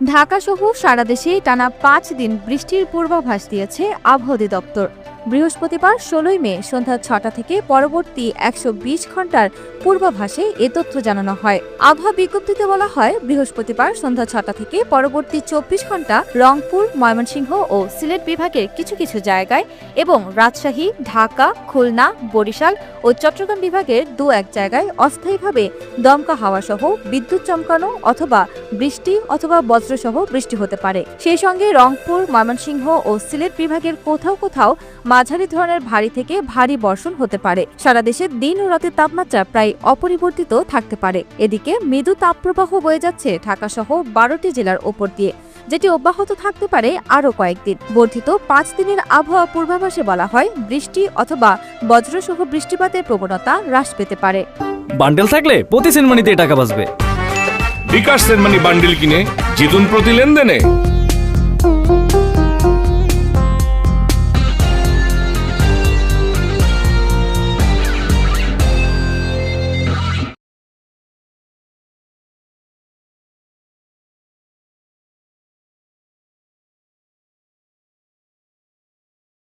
ঢাকা সহ সারা দেশে টানা পাঁচ দিন বৃষ্টির পূর্বাভাস দিয়েছে আবহাওয়া অধিদপ্তর। বৃহস্পতিবার ষোলোই মে সন্ধ্যা ছটা থেকে পরবর্তী একশো বিশ ঘণ্টার পূর্বাভাসে এ তথ্য জানানো হয়। আবহাওয়া বিজ্ঞপ্তিতে বলা হয়, বৃহস্পতিবার সন্ধ্যা ছটা থেকে পরবর্তী চব্বিশ ঘণ্টা রংপুর, ময়মনসিংহ ও সিলেট বিভাগের কিছু কিছু জায়গায় এবং রাজশাহী, ঢাকা, খুলনা, বরিশাল ও চট্টগ্রাম বিভাগের দু এক জায়গায় অস্থায়ীভাবে দমকা হাওয়া সহ বিদ্যুৎ চমকানো অথবা বৃষ্টি অথবা বজ্রসহ বৃষ্টি হতে পারে। সেই সঙ্গে রংপুর, ময়মনসিংহ ও সিলেট বিভাগের কোথাও কোথাও মাঝারি ধরনের ভারী থেকে ভারী বর্ষণ হতে পারে। সারা দেশে দিন ও রাতের তাপমাত্রা প্রায় অপরিবর্তিত থাকতে পারে। এদিকে মৃদু তাপপ্রবাহ বয়ে যাচ্ছে ঢাকা সহ বারোটি জেলার ওপর দিয়ে যেটি অব্যাহত থাকতে পারে আরও কয়েকদিন। বর্ধিত পাঁচ দিনের আবহাওয়া পূর্বাভাসে বলা হয় বৃষ্টি অথবা বজ্রসহ বৃষ্টিপাতের প্রবণতা হ্রাস পেতে পারে। বান্ডেল থাকলে প্রতি সেনমানিতে টাকা বাঁচবে। বিকাশ সেনমানি বান্ডিল কিনে জিতুন প্রতি লেনদেনে।